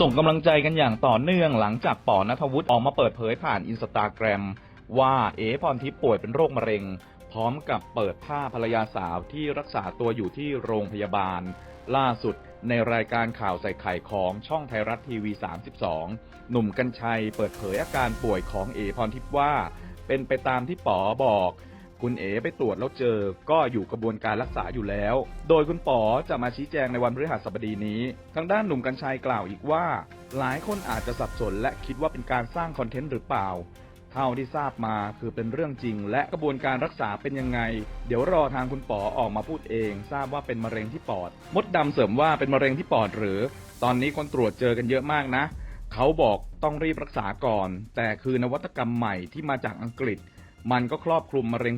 ส่งกำลังใจกันอย่างต่อเนื่องหลังจากปอนัทวุฒิออกมาเปิดเผยผ่านอินสตาแกรม ว่าเอ๋พรทิพย์ป่วยเป็นโรคมะเร็ง พร้อมกับเปิดภาพภรรยาสาวที่รักษาตัวอยู่ที่โรงพยาบาล ล่าสุดในรายการข่าวใส่ไข่ของช่องไทยรัฐทีวี 32 หนุ่มกัญชัยเปิดเผยอาการป่วยของเอ๋พรทิพย์ว่า เป็นไปตามที่ป๋อบอก คุณเอ๋ไปตรวจแล้วเจอ ก็อยู่กระบวนการรักษาอยู่แล้ว โดยคุณป๋อจะมาชี้แจงในวันพฤหัสบดีนี้ ทางด้านหนุ่มกัญชัยกล่าวอีกว่า หลายคนอาจจะสับสนและคิดว่าเป็นการสร้างคอนเทนต์หรือเปล่า เท่าที่ทราบมาคือเป็นเรื่องจริง และกระบวนการรักษาเป็นยังไง เดี๋ยวรอทางคุณป๋อออกมาพูดเอง ทราบว่าเป็นมะเร็งที่ปอด มดดำเสริมว่าเป็นมะเร็งที่ปอดหรือ ตอนนี้คนตรวจเจอกันเยอะมากนะเขาบอกต้องรีบรักษาก่อน แต่คือนวัตกรรมใหม่ที่มาจากอังกฤษ มันก็ครอบคลุมมะเร็ง